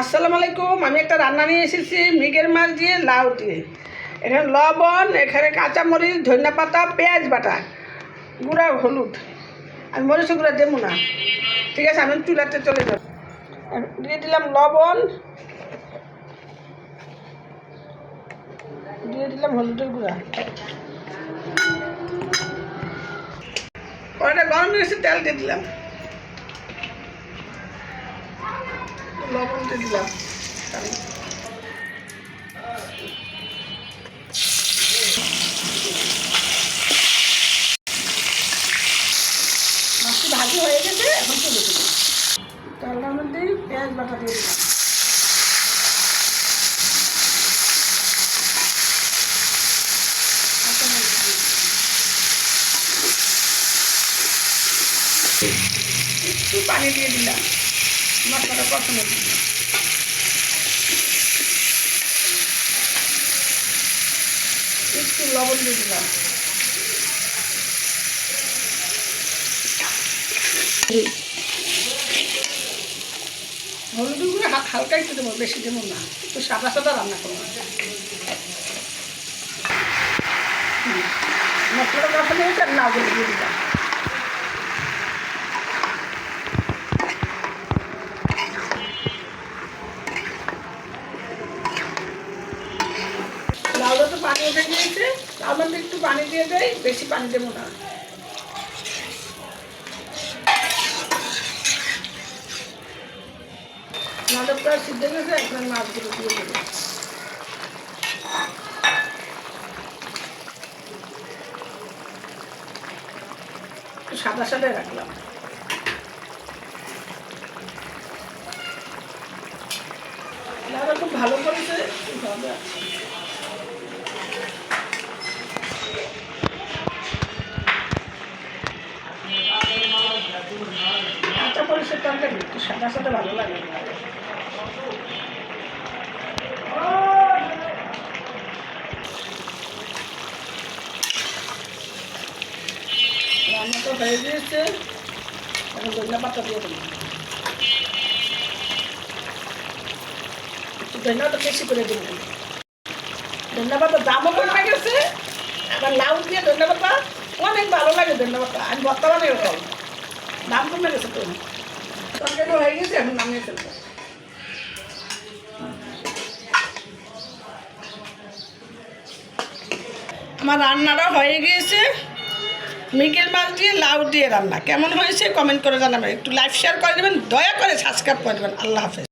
আসসালামু আলাইকুম, আমি একটা রান্না নিয়ে এসেছি, মিগের মাছ দিয়ে লাউ দিয়ে। এখানে লবণ, এখানে কাঁচামরিচ, ধনিয়া পাতা, পেঁয়াজ বাটা, গুঁড়া, হলুদ। আমি মরিচ গুঁড়া দেবো না। ঠিক আছে, আমি চুলাতে চলে যাব। দিয়ে দিলাম লবণ। দিয়ে দিলাম হলুদের গুঁড়া। কড়াইটা গরম হয়েছে তেল দিয়ে দিলাম। লবণ দিয়ে দিলাম। মাছটি ভাজি হয়ে গেছে, এখন তুলে দিলাম তেলটার মধ্যে পেঁয়াজ বাটা দিয়ে দিলাম। একটু পানি দিয়ে দিলাম। মশলাটা দিলাম একটু লবণ দিয়ে দিলাম। হলুদ গুঁড়ো হালকা একটু দেবো, বেশি দেবো না। একটু সাদা সাদা রান্না করব। মশলাটা কষানো হয়েছে আর নাগুলো দিয়ে দিলাম। লাউটা তো পানি উঠে গিয়েছে তার মধ্যে একটু পানি দিয়ে দেয়, বেশি পানি দেবো না। প্রায় সিদ্ধ মাছগুলো দিয়ে সাদা সাদা রাখলাম। খুব ভালো করেছে, ভালো আছে। মরিচের তরকারি একটু সাদা সাদা ভালো লাগে। রান্না তো হয়ে গিয়েছে। এখন ধনিয়া অনেক ভালো লাগে ধনিয়া পাতা। আমি ভর্তা বানিয়ে দাম কমে গেছে তো। তরকারি হয়ে গেছে, এখন নামিয়ে ফেলব। আমার রান্নাটা হয়ে গিয়েছে। মিকেল মাছ দিয়ে লাউ দিয়ে রান্না। কেমন হয়েছে কমেন্ট করে জানাবেন। একটু লাইভ শেয়ার করে দেবেন। দয়া করে সাবস্ক্রাইব করে দেবেন। আল্লাহ হাফেজ।